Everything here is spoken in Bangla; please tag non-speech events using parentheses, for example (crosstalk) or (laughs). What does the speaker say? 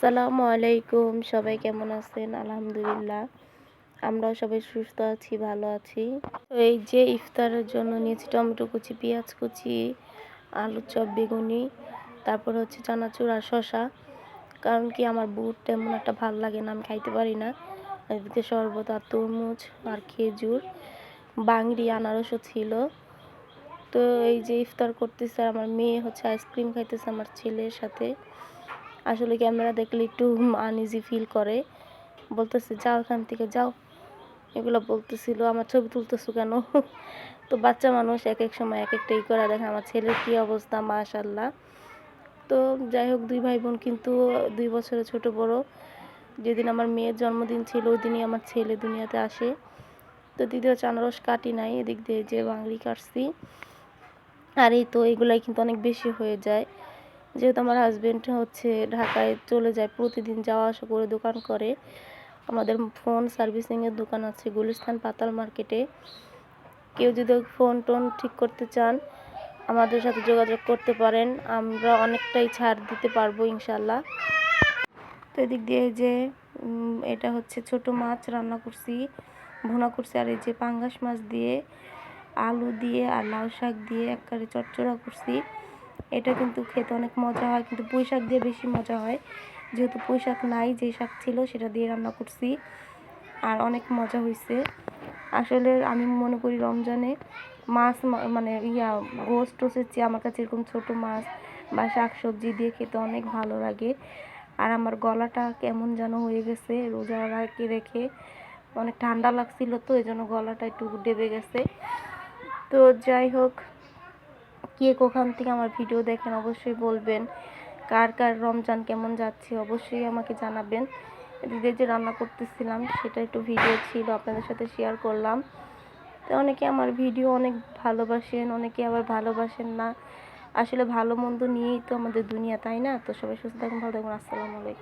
সালামু আলাইকুম, সবাই কেমন আছেন? আলহামদুলিল্লাহ, আমরাও সবাই সুস্থ আছি, ভালো আছি। তো এই যে ইফতারের জন্য নিয়েছি টমেটো কুচি, পেঁয়াজ কুচি, আলু চপ, বেগুনি, তারপর হচ্ছে চানাচুর আর শশা কারণ কি আমার বুট তেমন একটা ভালো লাগে না, আমি খাইতে পারি না। এদিকে শরবত আর তরমুজ আর খেজুর বাংড়ি আনারসও ছিল। তো এই যে ইফতার করতেছে, আমার মেয়ে হচ্ছে আইসক্রিম খাইতেছে আমার ছেলের সাথে। আসলে ক্যামেরা দেখলে একটু আনইজি ফিল করে। বলতেছে, যাও এখান থেকে, যাও। এগুলো বলতেছিল, আমার ছবি তুলতেছো কেন? (laughs) তো বাচ্চা মানুষ এক এক সময় এক একটা ই করে দেখে আমার ছেলের কী অবস্থা মাশাল্লাহ তো যাই হোক, দুই ভাই বোন কিন্তু দুই বছরের ছোট বড়। যেদিন আমার মেয়ের জন্মদিন ছিল, ওই দিনই আমার ছেলে দুনিয়াতে আসে। তো দ্বিতীয় চানারস কাটি নাই, এদিক দিয়ে যে বাংলি কাটছি। আর এই তো এগুলাই কিন্তু অনেক বেশি হয়ে যায়। যেহেতু আমার হাজব্যান্ড হচ্ছে ঢাকায় চলে যায়, প্রতিদিন যাওয়া আসা করে দোকান করে। আমাদের ফোন সার্ভিসিংয়ের দোকান আছে গুলিস্তান পাতাল মার্কেটে কেউ যদি ফোন টোন ঠিক করতে চান, আমাদের সাথে যোগাযোগ করতে পারেন, আমরা অনেকটাই ছাড় দিতে পারব ইনশাল্লাহ তো এদিক দিয়ে যে এটা হচ্ছে ছোট মাছ রান্না করছি, ভুনা করছি, আর এই যে পাঙ্গাস মাছ দিয়ে আলু দিয়ে আর লাউ শাক দিয়ে এক একবারে চটচড়া করছি। এটা কিন্তু খেতে অনেক মজা হয়, কিন্তু পুঁই শাক দিয়ে বেশি মজা হয়। যেহেতু পুঁই শাক নাই, যে শাক ছিল সেটা দিয়ে রান্না করছি। আর অনেক মজা হয়েছে আসলে আমি মনে করি রমজানে মাছ মানে ইয়া গোস্ট টোসের চেয়ে আমার কাছে এরকম ছোটো মাছ বা শাক সবজি দিয়ে খেতে অনেক ভালো লাগে। আর আমার গলাটা কেমন যেন হয়ে গেছে, রোজা রাখে রেখে। অনেক ঠান্ডা লাগছিল তো এই জন্য গলাটা একটু ডেবে গেছে। তো যাই হোক কে কোখান থেকে আমার ভিডিও দেখেন, অবশ্যই বলবেন। কার কার রমজান কেমন যাচ্ছে, অবশ্যই আমাকে জানাবেন। এদিকে যে রান্না করতেছিলাম, সেটা একটু ভিডিও ছিল, আপনাদের সাথে শেয়ার করলাম। তো অনেকে আমার ভিডিও অনেক ভালোবাসেন, অনেকে আবার ভালোবাসেন না। আসলে ভালো মন্দ নিয়েই তো আমাদের দুনিয়া, তাই না? তো সবাই সুস্থ থাকুন, ভালো থাকুন, আসসালামু আলাইকুম।